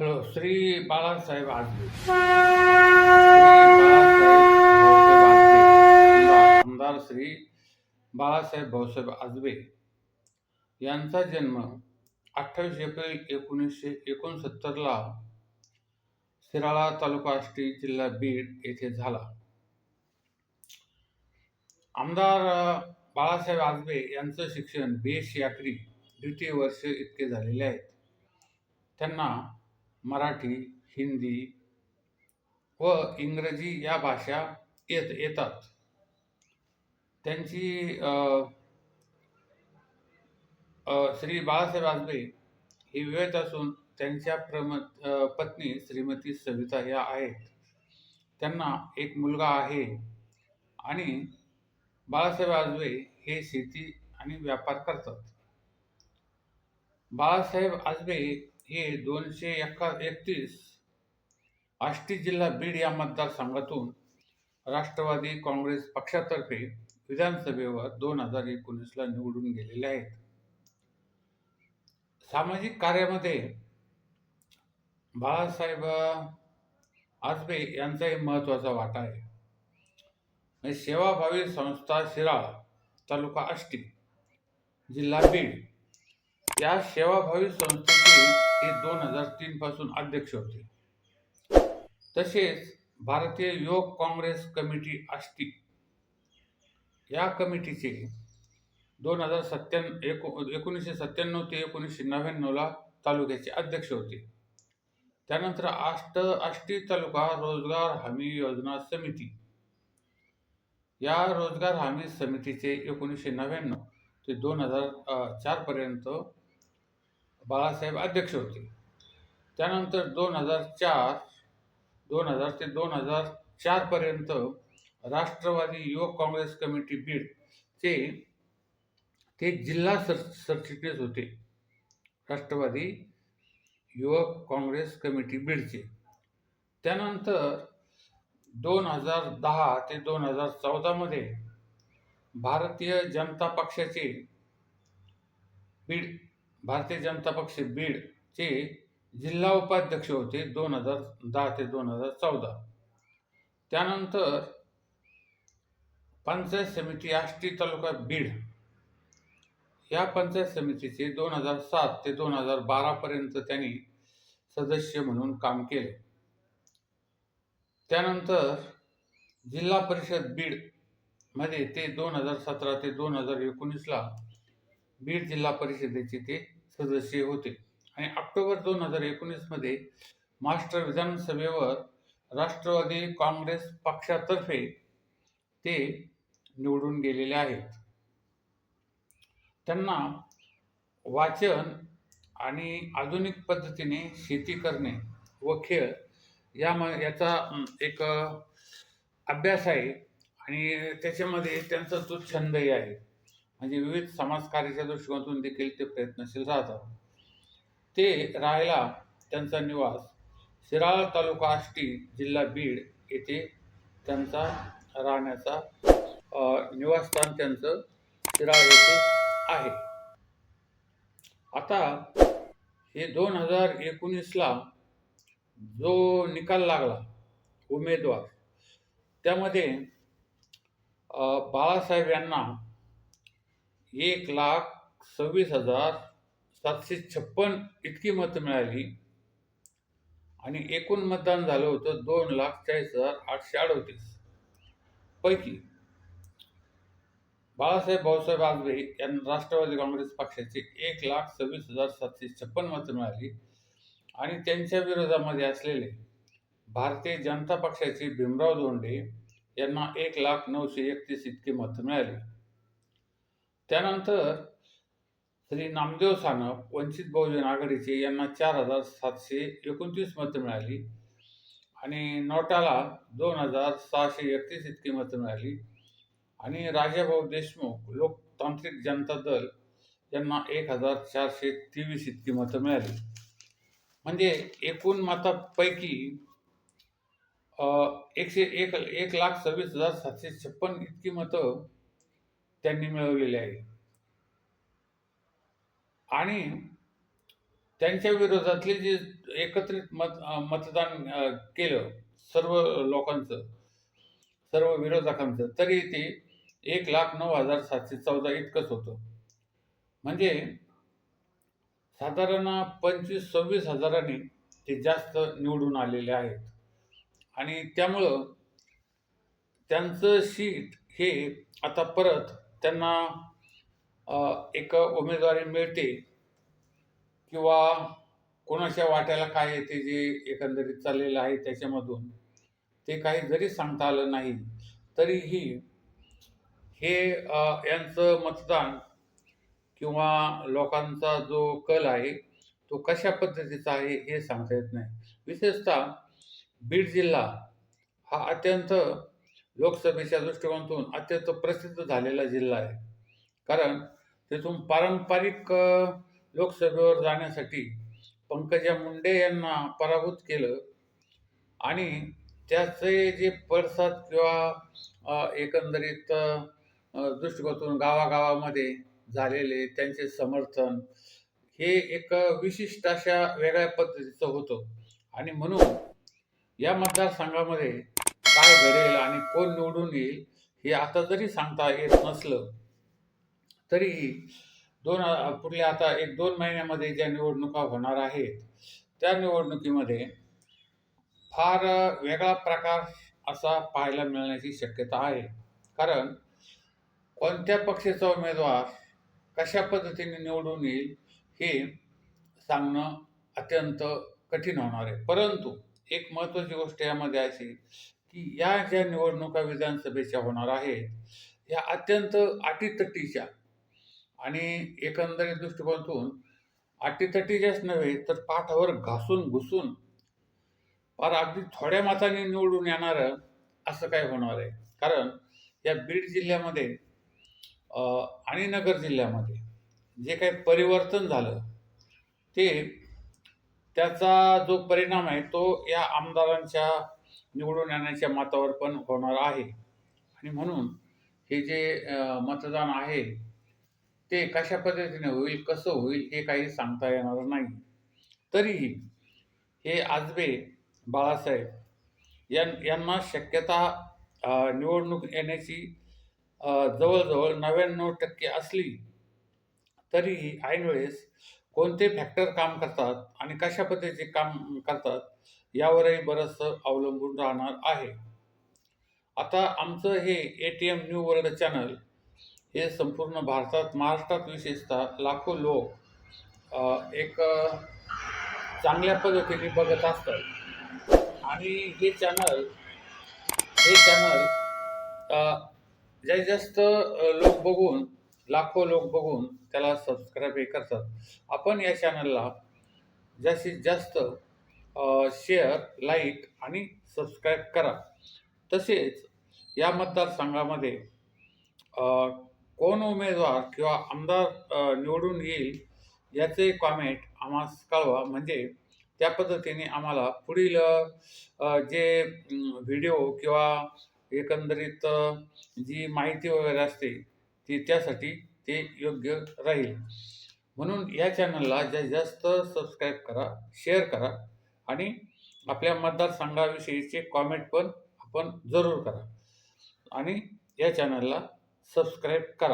Hello Shri Balasaheb Ajbe आमदार श्री बाळासाहेब भाऊसाहेब आजबे यांचा जन्म अठ्ठावीस एप्रिल एकोणीसशे एकोणसत्तरला शिराळा तालुका आष्टी जिल्हा बीड येथे झाला. आमदार बाळासाहेब आजबे यांचं शिक्षण बी एस सी आखरी द्वितीय वर्ष इतके झालेले आहेत. त्यांना मराठी हिंदी व इंग्रजी या भाषा येत येतात. त्यांची श्री बाळासाहेब आजबे ही विवेत असून त्यांच्या प्रम पत्नी श्रीमती सविता या आहेत. त्यांना एक मुलगा आहे आणि बाळासाहेब आजबे हे शेती आणि व्यापार करतात. बाळासाहेब आजबे हे दोनशे एका एकतीस आष्टी जिल्हा बीड या मतदारसंघातून राष्ट्रवादी काँग्रेस पक्षातर्फे विधानसभेवर दोन हजार एकोणीसला निवडून गेलेले आहेत. सामाजिक कार्यामध्ये बाळासाहेब आजबे यांचाही महत्त्वाचा वाटा आहे. सेवाभावी संस्था शिराळ तालुका आष्टी जिल्हा बीड या सेवाभावी संस्थेची ते दोन हजार तीन पासून अध्यक्ष होते. तसेच भारतीय योग काँग्रेस कमिटी आष्टी. या कमिटीचे दोन हजार सत्त्याण्णव एको एकोणीसशे सत्त्याण्णव ते एकोणीसशे नव्याण्णवला तालुक्याचे अध्यक्ष होते. त्यानंतर आष्ट आष्टी तालुका रोजगार हमी योजना समिती. या रोजगार हमी समितीचे एकोणीसशे नव्याण्णव ते दोन हजार चारपर्यंत बाळासाहेब अध्यक्ष होते. त्यानंतर दोन हजार चार दोन हजार ते दोन हजार चारपर्यंत राष्ट्रवादी युवक काँग्रेस कमिटी बीडचे ते जिल्हा सर सरचिटणीस होते. राष्ट्रवादी युवक काँग्रेस कमिटी बीडचे त्यानंतर दोन हजार दहा ते दोन हजार चौदामध्ये भारतीय जनता पक्षाचे बीड भारतीय जनता पक्ष बीडचे जिल्हा उपाध्यक्ष होते दोन हजार दहा ते दोन हजार चौदा. त्यानंतर पंचायत समिती आष्टी तालुका बीड. या पंचायत समितीचे दोन हजार सात ते दोन हजार बारापर्यंत त्यांनी सदस्य म्हणून काम केले. त्यानंतर जिल्हा परिषद बीडमध्ये ते दोन हजार सतरा ते दोन हजार एकोणीसला बीड जिल्हा परिषदेचे ते सदस्य होते. आणि ऑक्टोबर दोन हजार एकोणीसमध्ये महाराष्ट्र विधानसभेवर राष्ट्रवादी काँग्रेस पक्षातर्फे ते निवडून गेलेले आहेत. त्यांना वाचन आणि आधुनिक पद्धतीने शेती करणे व खेळ या म याचा एक अभ्यास आहे. आणि त्याच्यामध्ये त्यांचा तो छंदही आहे. म्हणजे विविध समाजकार्याच्या दृष्टिकोनातून देखील ते प्रयत्नशील राहतात. ते राहायला त्यांचा निवास शिराळा तालुका आष्टी जिल्हा बीड येथे त्यांचा राहण्याचा निवासस्थान त्यांचं शिराळ येथे आहे. आता हे दोन हजार एकोणीसला जो निकाल लागला उमेदवार त्यामध्ये बाळासाहेब यांना एक लाख सव्वीस हजार सातशे छप्पन इतकी मतं मिळाली. आणि एकूण मतदान झालं होतं दोन लाख चाळीस हजार आठशे अडोतीस. पैकी बाळासाहेब भाऊसाहेब आजबे यांना राष्ट्रवादी काँग्रेस पक्षाचे एक लाख सव्वीस हजार सातशे छप्पन मतं मिळाली. आणि त्यांच्या विरोधामध्ये असलेले भारतीय जनता पक्षाचे भीमराव धोंडे यांना एक लाख नऊशे एकतीस इतकी मतं मिळाली. त्यानंतर श्री नामदेव सानप वंचित बहुजन आघाडीचे यांना चार हजार सातशे एकोणतीस मतं मिळाली आणि नोटाला दोन हजार सहाशे एकतीस इतकी मतं मिळाली. आणि राजाभाऊ देशमुख लोकतांत्रिक जनता दल यांना एक हजार चारशे तेवीस इतकी मतं मिळाली. म्हणजे एकूण मतापैकी एकशे एक एक लाख सव्वीस हजार सातशे छप्पन इतकी मतं त्यांनी मिळवलेले आहे. आणि त्यांच्या विरोधातले जे एकत्रित मत मतदान केलं सर्व लोकांचं सर्व विरोधकांचं तरी ते एक लाख नऊ हजार सातशे चौदा इतकंच होतं. म्हणजे साधारण पंचवीस सव्वीस हजारांनी ते जास्त निवडून आलेले आहेत. आणि त्यामुळं त्यांचं सीट हे आता परत त्यांना एक उमेदवारी मिळते किंवा कोणाच्या वाट्याला काय येते जे एकंदरीत चाललेलं आहे त्याच्यामधून ते काही जरी सांगता आलं नाही तरीही हे यांचं मतदान किंवा लोकांचा जो कल आहे तो कशा पद्धतीचा आहे हे सांगता येत नाही. विशेषतः बीड जिल्हा हा अत्यंत लोकसभेच्या दृष्टिकोनातून अत्यंत प्रसिद्ध झालेला जिल्हा आहे. कारण तिथून पारंपरिक लोकसभेवर जाण्यासाठी पंकजा मुंडे यांना पराभूत केलं आणि त्याचे जे पडसाद किंवा एकंदरीत दृष्टिकोनातून गावागावामध्ये झालेले त्यांचे समर्थन हे एक विशिष्ट अशा वेगळ्या पद्धतीचं होतं. आणि म्हणून या मतदारसंघामध्ये काय घडेल आणि कोण निवडून येईल हे आता जरी सांगता येत नसलं तरीही दोन पुढल्या आता एक दोन महिन्यामध्ये ज्या निवडणुका होणार आहेत त्या निवडणुकीमध्ये फार वेगळा प्रकार असा पाहायला मिळण्याची शक्यता आहे. कारण कोणत्या पक्षाचा उमेदवार कशा पद्धतीने निवडून येईल हे सांगणं अत्यंत कठीण होणार आहे. परंतु एक महत्त्वाची गोष्ट यामध्ये अशी की या ज्या निवडणुका विधानसभेच्या होणार आहेत ह्या अत्यंत अटीतटीच्या आणि एकंदरीत दृष्टिकोनातून अटीतटीच्याच नव्हे तर पाठावर घासून घुसून फार अगदी थोड्या मताने निवडून येणारं असं काय होणार आहे. कारण या बीड जिल्ह्यामध्ये आणि नगर जिल्ह्यामध्ये जे काही परिवर्तन झालं ते त्याचा जो परिणाम आहे तो या आमदारांच्या निवडून येण्याच्या मतावर पण होणार आहे. आणि म्हणून हे जे मतदान आहे ते कशा पद्धतीने होईल कसं होईल हे काही सांगता येणार नाही. तरीही हे आजबे बाळासाहेब यां यांना शक्यता निवडणूक येण्याची जवळजवळ नव्याण्णव टक्के असली तरीही ऐनवेळेस कोणते फॅक्टर काम करतात आणि कशा पद्धतीचे काम करतात यावरही बरंचसं अवलंबून राहणार आहे. आता आमचं हे A T M new world channel हे संपूर्ण भारतात महाराष्ट्रात विशेषतः लाखो लोक एक चांगल्या पद्धतीने बघत असतात. आणि हे चॅनल हे चॅनल जास्तीत जास्त लोक बघून लाखो लोक बघून त्याला सबस्क्राईब हे करतात. आपण या चॅनलला जास्तीत जास्त शेअर लाईक आणि सबस्क्राईब करा. तसेच या मतदारसंघामध्ये कोण उमेदवार किंवा आमदार निवडून येईल याचे कॉमेंट आम्हास कळवा. म्हणजे त्या पद्धतीने आम्हाला पुढील जे व्हिडिओ किंवा एकंदरीत जी माहिती वगैरे असते ती त्यासाठी ते योग्य राहील. म्हणून या चॅनलला जास्तीत जास्त सबस्क्राईब करा शेअर करा. आणि आपल्या मतदारसंघाविषयीचे कॉमेंट पण आपण जरूर करा. आणि या चॅनलला सबस्क्राईब करा.